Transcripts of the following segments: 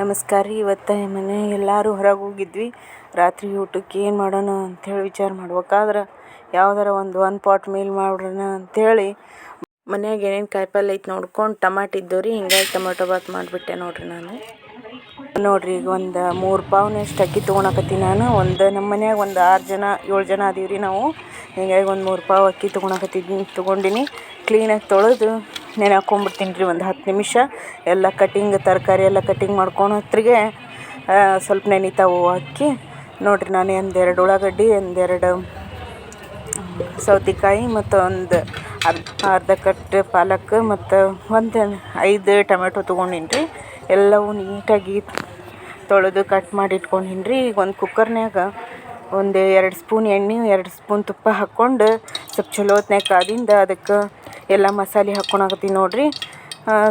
ನಮಸ್ಕಾರ ರೀ, ಇವತ್ತು ಮನೆ ಎಲ್ಲರೂ ಹೊರಗೆ ಹೋಗಿದ್ವಿ. ರಾತ್ರಿ ಊಟಕ್ಕೆ ಏನು ಮಾಡೋಣ ಅಂಥೇಳಿ ವಿಚಾರ ಮಾಡ್ಬೇಕಾದ್ರೆ ಯಾವ್ದಾರ ಒಂದು ಒನ್ ಪಾಟ್ ಮೀಲ್ ಮಾಡೋಣ ಅಂಥೇಳಿ ಮನ್ಯಾಗ ಏನೇನು ಕಾಯಿಪಲ್ಲೆ ಐತೆ ನೋಡ್ಕೊಂಡು ಟಮಾಟ ಇದ್ದವು ರೀ ಹಿಂಗಾಗಿ ಟೊಮೆಟೊ ಬಾತ್ ಮಾಡಿಬಿಟ್ಟೆ ನೋಡಿರಿ ನಾನು. ನೋಡ್ರಿ, ಈಗ ಒಂದು ಮೂರು ಪಾವ್ನಷ್ಟು ಅಕ್ಕಿ ತೊಗೊಳಕತ್ತೀನಿ ನಾನು. ಒಂದು ನಮ್ಮ ಮನೆಯಾಗ ಒಂದು ಆರು ಜನ, ಏಳು ಜನ ಅದೀವಿ ರೀ ನಾವು. ಹಿಂಗಾಗಿ ಒಂದು ಮೂರು ಪಾವು ಅಕ್ಕಿ ತೊಗೊಳಕತ್ತಿದ್ದೀನಿ ತೊಗೊಂಡಿನಿ. ಕ್ಲೀನಾಗಿ ತೊಳೆದು ನೆನೆ ಹಾಕ್ಕೊಂಬಿಡ್ತೀನಿ ರೀ ಒಂದು ಹತ್ತು ನಿಮಿಷ. ಎಲ್ಲ ಕಟಿಂಗ್ ತರಕಾರಿ ಎಲ್ಲ ಕಟಿಂಗ್ ಮಾಡ್ಕೊಂಡು ಹೊತ್ತಿಗೆ ಸ್ವಲ್ಪ ನೆನಿತಾವು ಹಾಕಿ, ನೋಡಿರಿ ನಾನು ಒಂದೆರಡು ಉಳ್ಳಾಗಡ್ಡಿ ಒಂದೆರಡು ಸೌತೆಕಾಯಿ ಮತ್ತು ಒಂದು ಅರ್ಧ ಅರ್ಧ ಕಟ್ ಪಾಲಕ್ ಮತ್ತು ಒಂದು ಐದು ಟೊಮೆಟೊ ತೊಗೊಂಡೀನಿ ರೀ ಎಲ್ಲವೂ ನೀಟಾಗಿ ತೊಳೆದು ಕಟ್ ಮಾಡಿ ಇಟ್ಕೊಂಡೀನಿ ರೀ ಈಗ ಒಂದು ಕುಕ್ಕರ್ನ್ಯಾಗ ಒಂದು ಎರಡು ಸ್ಪೂನ್ ಎಣ್ಣೆ, ಎರಡು ಸ್ಪೂನ್ ತುಪ್ಪ ಹಾಕ್ಕೊಂಡು ಸ್ವಲ್ಪ ಚಲೋ ಹೊತ್ನ್ಯಾಗ ಕಾದಿಂದ ಅದಕ್ಕೆ ಎಲ್ಲ ಮಸಾಲೆ ಹಾಕ್ಕೊಳಕತ್ತೀನಿ ನೋಡಿರಿ.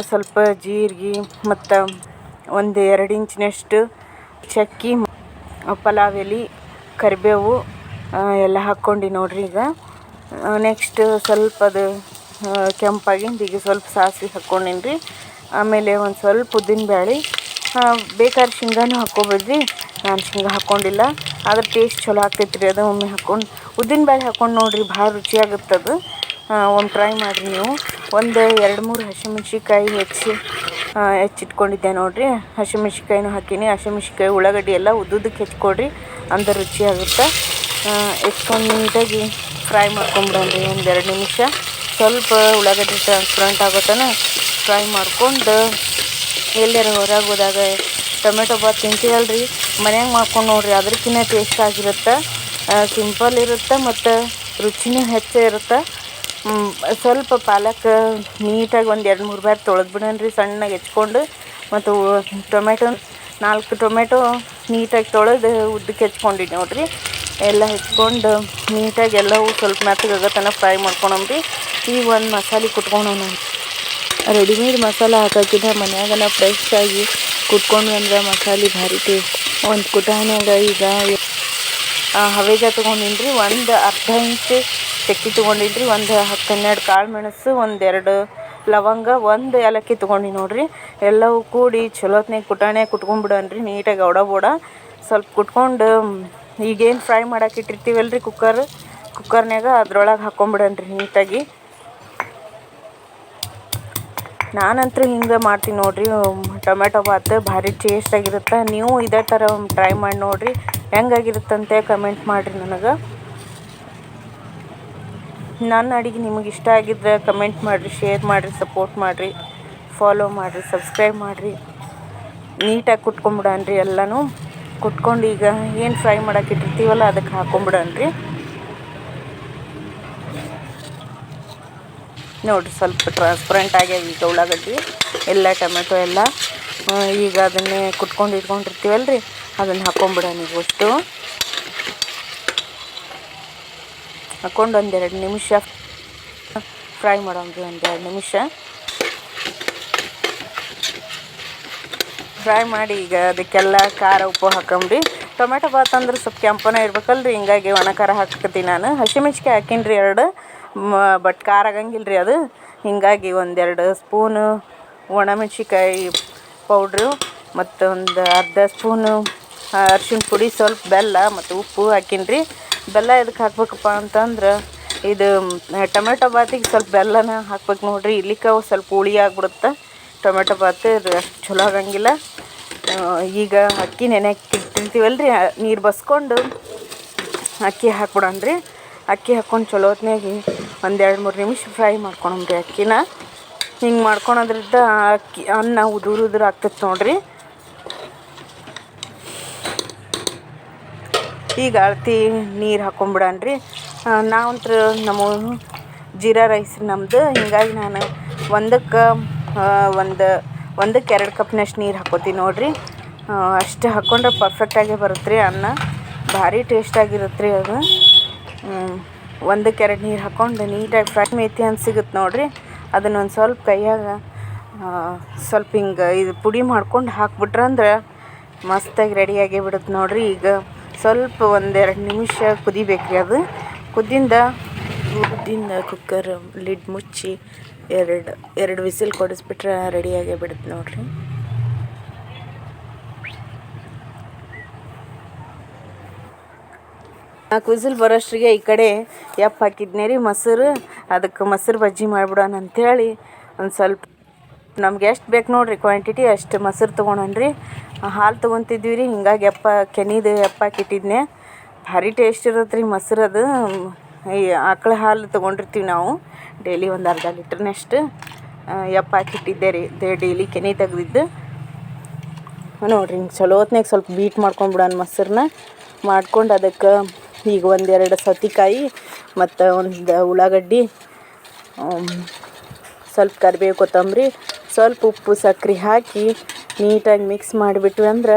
ಸ್ವಲ್ಪ ಜೀರಿಗೆ ಮತ್ತು ಒಂದು ಎರಡು ಇಂಚಿನಷ್ಟು ಚಕ್ಕೆ ಪಲಾವ್ ಎಲೆ ಕರಿಬೇವು ಎಲ್ಲ ಹಾಕ್ಕೊಂಡು ನೋಡಿರಿ ಈಗ. ನೆಕ್ಸ್ಟ್ ಸ್ವಲ್ಪ ಅದು ಕೆಂಪಾಗಿಂದು ಈಗ ಸ್ವಲ್ಪ ಸಾಸಿವೆ ಹಾಕ್ಕೊಂಡಿನ್ರಿ. ಆಮೇಲೆ ಒಂದು ಸ್ವಲ್ಪ ಉದ್ದಿನ ಬೇಳೆ ಬೇಕಾದ್ರೆ ಶೇಂಗಾನು ಹಾಕ್ಕೊಬೋದ್ರಿ. ನಾನು ಶೇಂಗಾ ಹಾಕ್ಕೊಂಡಿಲ್ಲ, ಆದ್ರೆ ಟೇಸ್ಟ್ ಚಲೋ ಆಗ್ತೈತೆ ರೀ ಅದು ಒಮ್ಮೆ ಹಾಕ್ಕೊಂಡು. ಉದ್ದಿನ ಬೇಳೆ ಹಾಕ್ಕೊಂಡು ನೋಡಿರಿ, ಭಾಳ ರುಚಿಯಾಗುತ್ತದು. ಒಮ್ಮೆ ಟ್ರೈ ಮಾಡಿರಿ ನೀವು. ಒಂದು ಎರಡು ಮೂರು ಹಸಿಮೆಣ್ಸಿಕಾಯಿ ಹೆಚ್ಚಿ ಹೆಚ್ಚಿಟ್ಕೊಂಡಿದ್ದೆ ನೋಡಿರಿ. ಹಸಿಮೆಣ್ಸಿಕಾಯಿನೂ ಹಾಕೀನಿ. ಹಸಿಮೆಣ್ಸಿಕಾಯಿ ಉಳ್ಳಾಗಡ್ಡಿ ಎಲ್ಲ ಉದ್ದುದಕ್ಕೆ ಹೆಚ್ಕೊಡ್ರಿ ಅಂದ್ರೆ ರುಚಿಯಾಗುತ್ತೆ ಹೆಚ್ಕೊಂಡು ನೀಟಾಗಿ ಫ್ರೈ ಮಾಡ್ಕೊಂಬಿಡೋಣ್ರಿ ಒಂದು ಎರಡು ನಿಮಿಷ. ಸ್ವಲ್ಪ ಉಳ್ಳಾಗಡ್ಡಿ ಟ್ರಾನ್ಸ್ಪರೆಂಟ್ ಆಗೋ ತನಕ ಫ್ರೈ ಮಾಡ್ಕೊಂಡು ಎಲ್ಲರೂ ಹೊರಗೆ ಹೋದಾಗ ಟೊಮೆಟೊ ಬಾತ್ ತಿಂತೀವಲ್ರಿ ಮನ್ಯಾಗ ಮಾಡ್ಕೊಂಡು ನೋಡಿರಿ. ಅದಕ್ಕಿಂತ ಟೇಸ್ಟ್ ಆಗಿರುತ್ತೆ. ಸಿಂಪಲ್ ಇರುತ್ತೆ ಮತ್ತು ರುಚಿನೂ ಹೆಚ್ಚೇ ಇರುತ್ತೆ. ಸ್ವಲ್ಪ ಪಾಲಕ್ ನೀಟಾಗಿ ಒಂದು ಎರಡು ಮೂರು ಬಾರಿ ತೊಳೆದು ಬಿಡೋಣ ರೀ ಸಣ್ಣಗೆ ಹೆಚ್ಕೊಂಡು. ಮತ್ತು ಟೊಮೆಟೊ, ನಾಲ್ಕು ಟೊಮೆಟೊ ನೀಟಾಗಿ ತೊಳೆದು ಉದ್ದಕ್ಕೆ ಹೆಚ್ಕೊಂಡಿನಿ ನೋಡಿರಿ. ಎಲ್ಲ ಹೆಚ್ಕೊಂಡು ನೀಟಾಗಿ ಎಲ್ಲವೂ ಸ್ವಲ್ಪ ಮೆತ್ತಗಾಗೋ ತನಕ ಫ್ರೈ ಮಾಡ್ಕೊಳಮ್ರಿ ಈಗ ಒಂದು ಮಸಾಲೆ ಕುಟ್ಕೊಳೋಣ. ರೆಡಿಮೇಡ್ ಮಸಾಲೆ ಹಾಕೋಕ್ಕಿಂತ ಮನ್ಯಾಗನ ಫ್ರೆಶ್ ಆಗಿ ಕುಟ್ಕೊಂಡು ಅಂದ್ರೆ ಮಸಾಲೆ ಭಾರಿ ಒಂದು ಕುಟಾನ್ಯಾಗ ಈಗ ಹವೇಜ ತೊಗೊಂಡಿನಿ ರೀ ಒಂದು ಅರ್ಧ ಇಂಚು ಚಕ್ಕೆ ತೊಗೊಂಡೀನಿ ರೀ ಒಂದು ಹತ್ತು ಹನ್ನೆರಡು ಕಾಳು ಮೆಣಸು ಒಂದೆರಡು ಲವಂಗ, ಒಂದು ಏಲಕ್ಕಿ ತೊಗೊಂಡಿನಿ ನೋಡಿರಿ. ಎಲ್ಲವೂ ಕೂಡಿ ಚಲೋತ್ನಾಗ ಹೊತ್ನ್ಯಾಗ ಕುಟಾಣ್ಯಾಗ ಕುಟ್ಕೊಂಡ್ಬಿಡೋಣ್ರಿ ನೀಟಾಗಿ ಒಡ ಬೋಡ. ಸ್ವಲ್ಪ ಕುಟ್ಕೊಂಡು ಈಗೇನು ಫ್ರೈ ಮಾಡಕ್ಕೆ ಇಟ್ಟಿರ್ತೀವಲ್ಲ ರೀ ಕುಕ್ಕರ್ ಕುಕ್ಕರ್ನಾಗ ಅದ್ರೊಳಗೆ ಹಾಕ್ಕೊಂಬಿಡೋಣ್ರಿ ನೀಟಾಗಿ. ನಾನಂತೂ ಹಿಂಗೆ ಮಾಡ್ತೀನಿ ನೋಡಿರಿ ಟೊಮೆಟೊ ಬಾತ್ ಭಾರಿ ಟೇಸ್ಟಾಗಿರುತ್ತೆ ನೀವು ಇದೇ ಥರ ಟ್ರೈ ಮಾಡಿ ನೋಡಿರಿ, ಹೆಂಗಾಗಿರುತ್ತಂತೆ ಕಮೆಂಟ್ ಮಾಡಿರಿ ನನಗೆ. ನನ್ನ ಅಡುಗೆ ನಿಮಗೆ ಇಷ್ಟ ಆಗಿದ್ರೆ ಕಮೆಂಟ್ ಮಾಡಿರಿ ಶೇರ್ ಮಾಡಿರಿ ಸಪೋರ್ಟ್ ಮಾಡಿರಿ ಫಾಲೋ ಮಾಡಿರಿ ಸಬ್ಸ್ಕ್ರೈಬ್ ಮಾಡಿರಿ. ನೀಟಾಗಿ ಕುಟ್ಕೊಂಬಿಡನ್ರಿ ಎಲ್ಲನೂ. ಕುಟ್ಕೊಂಡು ಈಗ ಏನು ಫ್ರೈ ಮಾಡಕ್ಕೆ ಇಟ್ಟಿರ್ತೀವಲ್ಲ ಅದಕ್ಕೆ ಹಾಕೊಂಬಿಡನ್ರಿ. ನೋಡಿರಿ ಸ್ವಲ್ಪ ಟ್ರಾನ್ಸ್ಪರೆಂಟ್ ಆಗ್ಯಾವ ಈಗ ಉಳ್ಳಾಗಡ್ಡಿ, ಎಲ್ಲ ಟೊಮೆಟೊ ಎಲ್ಲ. ಈಗ ಅದನ್ನೇ ಕುಟ್ಕೊಂಡು ಇಟ್ಕೊಂಡಿರ್ತೀವಲ್ಲ ರೀ ಅದನ್ನು ಹಾಕೊಂಬಿಡ ಈಗ ಅಷ್ಟು. ಹಾಕ್ಕೊಂಡು ಒಂದೆರಡು ನಿಮಿಷ ಫ್ರೈ ಮಾಡೋಣ ಒಂದೆರಡು ನಿಮಿಷ. ಫ್ರೈ ಮಾಡಿ ಈಗ ಅದಕ್ಕೆಲ್ಲ ಖಾರ ಉಪ್ಪು ಹಾಕಂಬ್ರಿ ಟೊಮೆಟೊ ಬಾತ್ ಅಂದ್ರೆ ಸ್ವಲ್ಪ ಕೆಂಪನ ಇರ್ಬೇಕಲ್ರಿ, ಹಿಂಗಾಗಿ ಒಣ ಖಾರ ಹಾಕತ್ತೀನಿ ನಾನು. ಹಸಿಮೆಣ್ಸಿಕಾಯಿ ಹಾಕೀನಿ ರೀ ಎರಡು ಬಟ್ ಖಾರ ಆಗಂಗಿಲ್ಲ ರೀ ಅದು. ಹೀಗಾಗಿ ಒಂದೆರಡು ಸ್ಪೂನು ಒಣಮೆಣ್ಸಿಕಾಯಿ ಪೌಡ್ರು ಮತ್ತು ಒಂದು ಅರ್ಧ ಸ್ಪೂನು ಅರ್ಶಿಣ ಪುಡಿ, ಸ್ವಲ್ಪ ಬೆಲ್ಲ, ಮತ್ತು ಉಪ್ಪು ಹಾಕೀನಿ ರೀ ಬೆಲ್ಲ ಎದಕ್ಕೆ ಹಾಕ್ಬೇಕಪ್ಪ ಅಂತಂದ್ರೆ ಇದು ಟೊಮೆಟೊ ಬಾತಿಗೆ ಸ್ವಲ್ಪ ಬೆಲ್ಲನ ಹಾಕ್ಬೇಕು ನೋಡಿರಿ. ಇಲ್ಲಿಕ್ಕೆ ಸ್ವಲ್ಪ ಹುಳಿ ಆಗ್ಬಿಡುತ್ತೆ. ಟೊಮೆಟೊ ಬಾತ್ ಚಲೋ ಆಗಂಗಿಲ್ಲ. ಈಗ ಅಕ್ಕಿ ನೆನೆಯಕ್ಕೆ ಇಟ್ಟಿರ್ತೀವಲ್ಲ ರೀ ನೀರು ಬಸ್ಕೊಂಡು ಅಕ್ಕಿ ಹಾಕ್ಬಿಡೋಣ್ರಿ ಅಕ್ಕಿ ಹಾಕ್ಕೊಂಡು ಚಲೋ ಹೊತ್ನ್ಯಾಗ ಒಂದು ಮೂರು ನಿಮಿಷ ಫ್ರೈ ಮಾಡ್ಕೊಳಮ್ರಿ ಅಕ್ಕಿನ. ಹಿಂಗೆ ಮಾಡ್ಕೊಳೋದ್ರಿಂದ ಅಕ್ಕಿ ಅನ್ನ ಉದುರು ಉದುರು ಆಗ್ತೈತೆ ನೋಡಿರಿ. ಈಗ ಅಳ್ತಿ ನೀರು ಹಾಕ್ಕೊಂಬಿಡೋಣ್ರಿ ನಾವಂತ್ರ ನಮ್ಮ ಜೀರಾ ರೈಸ್ ನಮ್ಮದು ಹೀಗಾಗಿ ನಾನು ಒಂದಕ್ಕೆ ಒಂದು, ಒಂದಕ್ಕೆ ಎರಡು ಕಪ್ನಷ್ಟು ನೀರು ಹಾಕ್ಕೋತೀನಿ ನೋಡಿರಿ. ಅಷ್ಟು ಹಾಕ್ಕೊಂಡ್ರೆ ಪರ್ಫೆಕ್ಟಾಗೇ ಬರುತ್ತೆ ರೀ ಅನ್ನ. ಭಾರಿ ಟೇಸ್ಟಾಗಿರುತ್ತೆ ರೀ ಅದು. ಒಂದಕ್ಕೆ ಎರಡು ನೀರು ಹಾಕ್ಕೊಂಡು ನೀಟಾಗಿ ಫ್ರೈ ಮೇತಿ ಅಂತ ಸಿಗುತ್ತೆ ನೋಡಿರಿ. ಅದನ್ನ ಒಂದು ಸ್ವಲ್ಪ ಕೈಯಾಗ ಸ್ವಲ್ಪ ಹಿಂಗೆ ಇದು ಪುಡಿ ಮಾಡ್ಕೊಂಡು ಹಾಕ್ಬಿಟ್ರಂದ್ರೆ ಮಸ್ತಾಗಿ ರೆಡಿಯಾಗೇ ಬಿಡುತ್ತೆ ನೋಡಿರಿ ಈಗ. ಸ್ವಲ್ಪ ಒಂದೆರಡು ನಿಮಿಷ ಕುದಿಬೇಕು ರೀ ಅದು. ಕುದ್ದಿಂದ ಕುದ್ದಿಂದ ಕುಕ್ಕರ್ ಲಿಡ್ ಮುಚ್ಚಿ ಎರಡು ಎರಡು ವಿಸಿಲ್ ಕೊಡಿಸ್ಬಿಟ್ರೆ ರೆಡಿಯಾಗೇ ಬಿಡುತ್ತೆ ನೋಡಿರಿ. ನಾಲ್ಕು ವಿಸಿಲ್ ಬರೋಷ್ಟ್ರಿಗೆ ಈ ಕಡೆ ಎಪ್ಪ ಹಾಕಿದ್ನೇ ರೀ ಮೊಸರು. ಅದಕ್ಕೆ ಮೊಸರು ಬಜ್ಜಿ ಮಾಡ್ಬಿಡೋಣ ಅಂಥೇಳಿ ಒಂದು ಸ್ವಲ್ಪ ನಮ್ಗೆ ಎಷ್ಟು ಬೇಕು ನೋಡಿರಿ ಕ್ವಾಂಟಿಟಿ ಅಷ್ಟು ಮೊಸರು ತೊಗೊಂಡನ್ರಿ? ಹಾಲು ತೊಗೊತಿದ್ವಿ ರೀ ಹಿಂಗಾಗಿ ಎಪ್ಪ ಕೆನಿದು ಎಪ್ಪ ಹಾಕಿಟ್ಟಿದ್ನೆ. ಭಾರಿ ಟೇಸ್ಟ್ ಇರತ್ತೆ ರೀ ಮೊಸರು ಅದು. ಈ ಆಕಳ ಹಾಲು ತೊಗೊಂಡಿರ್ತೀವಿ ನಾವು. ಡೈಲಿ ಒಂದು ಅರ್ಧ ಲೀಟ್ರ್ನಷ್ಟು ಎಪ್ಪ ಹಾಕಿಟ್ಟಿದ್ದೆ ರೀ. ಡೈಲಿ ಕೆನೆ ತೆಗ್ದಿದ್ದು. ನೋಡಿರಿ ಹಿಂಗೆ ಚಲೋ ಹೊತ್ನಾಗ ಸ್ವಲ್ಪ ಬೀಟ್ ಮಾಡ್ಕೊಂಡ್ಬಿಡೋಣ ಮೊಸರನ್ನ ಮಾಡ್ಕೊಂಡು ಅದಕ್ಕೆ ಈಗ ಒಂದೆರಡು ಸೌತೆಕಾಯಿ ಮತ್ತು ಒಂದು ಉಳ್ಳಾಗಡ್ಡಿ ಸ್ವಲ್ಪ ಕರಿಬೇವು, ಕೊತ್ತಂಬರಿ ಸ್ವಲ್ಪ ಉಪ್ಪು, ಸಕ್ರೆ ಹಾಕಿ ನೀಟಾಗಿ ಮಿಕ್ಸ್ ಮಾಡಿಬಿಟ್ವಿ ಅಂದ್ರೆ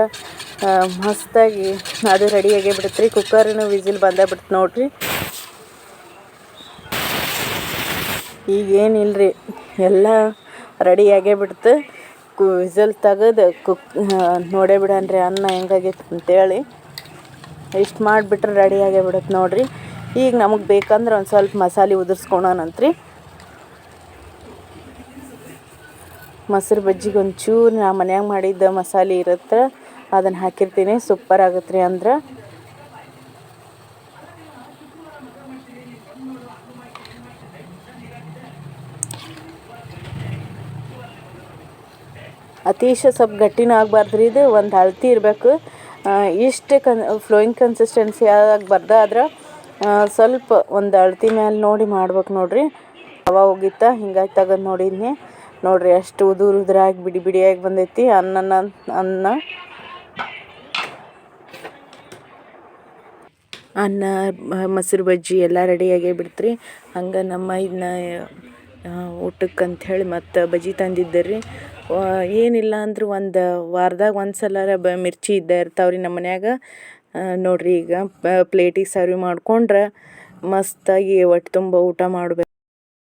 ಮಸ್ತಾಗಿ ಅದು ರೆಡಿಯಾಗೇ ಬಿಡುತ್ತೆ ರೀ ಕುಕ್ಕರ್ನೂ ವಿಝಿಲ್ ಬಂದೇ ಬಿಡ್ತು ನೋಡಿರಿ. ಈಗ ಏನಿಲ್ಲ ರೀ ಎಲ್ಲ ರೆಡಿಯಾಗೇ ಬಿಡ್ತು ಕು, ವಿಸಲ್ ತೆಗೆದು ಕುಕ್ ನೋಡೇ ಬಿಡನ್ರಿ ಅನ್ನ ಹೆಂಗಾಗೈತೆ ಅಂತೇಳಿ. ಇಷ್ಟು ಮಾಡಿಬಿಟ್ರೆ ಆಗೇ ಬಿಡುತ್ತೆ ನೋಡಿರಿ. ಈಗ ನಮಗೆ ಬೇಕಂದ್ರೆ ಒಂದು ಸ್ವಲ್ಪ ಮಸಾಲೆ ಉದುರ್ಸ್ಕೊಳೋಣಂತ್ರಿ. ಮೊಸರು ಬಜ್ಜಿಗೆ ಒಂಚೂರು ನಾ ಮನ್ಯಾಗ ಮಾಡಿದ್ದ ಮಸಾಲೆ ಇರುತ್ತೆ ಅದನ್ನು ಹಾಕಿರ್ತೀನಿ. ಸೂಪರ್ ಆಗುತ್ತೆ ರೀ ಅಂದ್ರೆ. ಅತೀಶ ಸ್ವಲ್ಪ ಗಟ್ಟಿನೂ ಆಗಬಾರ್ದು ರೀ ಇದು, ಒಂದು ಅಳತಿ ಇರಬೇಕು. ಇಷ್ಟು ಕನ್ ಫ್ಲೋಯಿಂಗ್ ಕನ್ಸಿಸ್ಟೆನ್ಸಿ ಆಗಬಾರ್ದು ಆದ್ರೆ ಸ್ವಲ್ಪ ಒಂದು ಅಳತಿ ಮೇಲೆ ನೋಡಿ ಮಾಡ್ಬೇಕು ನೋಡಿರಿ. ಅವ ಹೋಗಿತ್ತ, ಹಿಂಗಾಗಿ ತೆಗೆದು ನೋಡಿದ್ನಿ. ನೋಡಿರಿ ಎಷ್ಟು ಉದುರು ಉದುರಾಗಿ ಬಿಡಿ ಬಿಡಿಯಾಗಿ ಬಂದೈತಿ. ಅನ್ನನ, ಅನ್ನ. ಅನ್ನ, ಮೊಸರು ಬಜ್ಜಿ ಎಲ್ಲ ರೆಡಿಯಾಗೇ ಬಿಡ್ತ್ರಿ. ಹಂಗೆ ನಮ್ಮ ಇದನ್ನ ಊಟಕ್ಕೆ ಅಂಥೇಳಿ ಮತ್ತು ಬಜ್ಜಿ ರೀ ಏನಿಲ್ಲ ಅಂದ್ರೆ ಒಂದು ವಾರದಾಗ ಒಂದು ಸಲ ಬ, ಮಿರ್ಚಿ ಇದ್ದೇ ಇರ್ತಾವೆ ರೀ ನಮ್ಮ ಮನ್ಯಾಗ. ನೋಡಿರಿ ಈಗ ಪ್ಲೇಟಿಗೆ ಸರ್ವ್ ಮಾಡ್ಕೊಂಡ್ರೆ ಮಸ್ತಾಗಿ ಹೊಟ್ಟೆ ತುಂಬ ಊಟ ಮಾಡ್ಬೇಕು